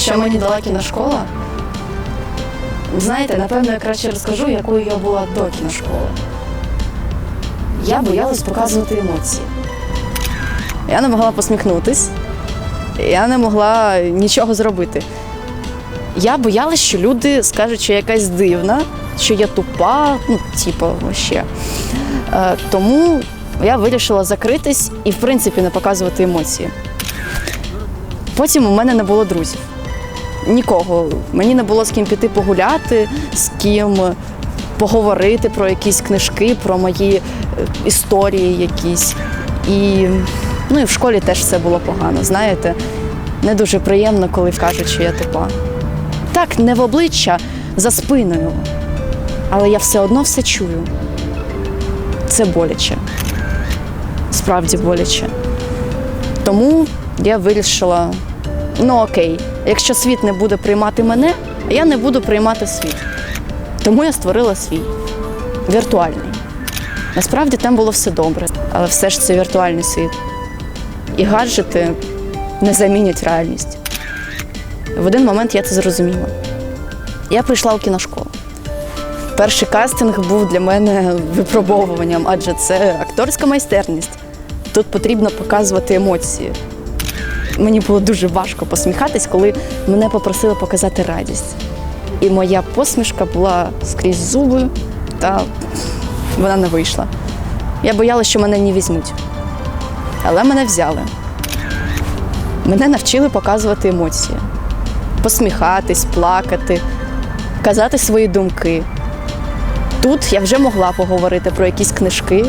Що мені дала кіношкола? Знаєте, напевно, я краще розкажу, якою я була до кіношколи. Я боялась показувати емоції. Я не могла посміхнутись, я не могла нічого зробити. Я боялась, що люди скажуть, що я якась дивна, що я тупа, ну, типу, вообще. Е, тому я вирішила закритись і, в принципі, не показувати емоції. Потім у мене не було друзів. Нікого. Мені не було з ким піти погуляти, з ким поговорити про якісь книжки, про мої е, історії якісь. І, ну, і в школі теж все було погано. Знаєте, не дуже приємно, коли кажуть, що я тупа. Так, не в обличчя за спиною, але я все одно все чую. Це боляче. Справді боляче. Тому я вирішила: ну окей, якщо світ не буде приймати мене, я не буду приймати світ. Тому я створила свій віртуальний. Насправді там було все добре, але все ж це віртуальний світ. І гаджети не замінять реальність. В один момент я це зрозуміла. Я прийшла у кіношколу. Перший кастинг був для мене випробовуванням, адже це акторська майстерність. Тут потрібно показувати емоції. Мені було дуже важко посміхатись, коли мене попросили показати радість. І моя посмішка була скрізь зуби, та вона не вийшла. Я боялася, що мене не візьмуть. Але мене взяли. Мене навчили показувати емоції, посміхатись, плакати, казати свої думки. Тут я вже могла поговорити про якісь книжки,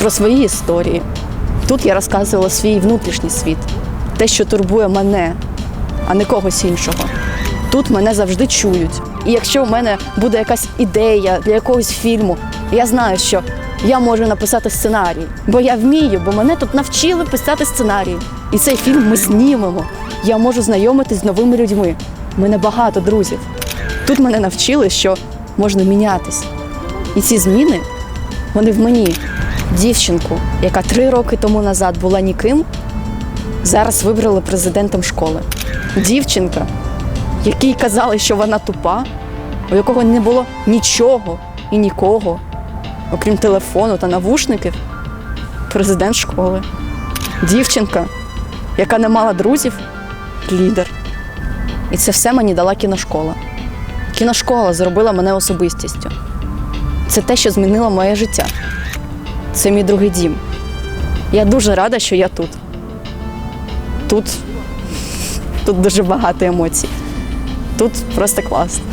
про свої історії. Тут я розказувала свій внутрішній світ, те, що турбує мене, а не когось іншого. Тут мене завжди чують. І якщо в мене буде якась ідея для якогось фільму, я знаю, що я можу написати сценарій, бо я вмію, бо мене тут навчили писати сценарій. І цей фільм ми знімемо. Я можу знайомитись з новими людьми. У мене багато друзів. Тут мене навчили, що можна мінятись. І ці зміни, вони в мені. Дівчинку, яка три роки тому назад була ніким, зараз вибрали президентом школи. Дівчинка, якій казали, що вона тупа, у якого не було нічого і нікого, окрім телефону та навушників, президент школи. Дівчинка, яка не мала друзів, лідер. І це все мені дала кіношкола. Кіношкола зробила мене особистістю. Це те, що змінило моє життя. Це мій другий дім. Я дуже рада, що я тут. Тут, тут дуже багато емоцій. Тут просто класно.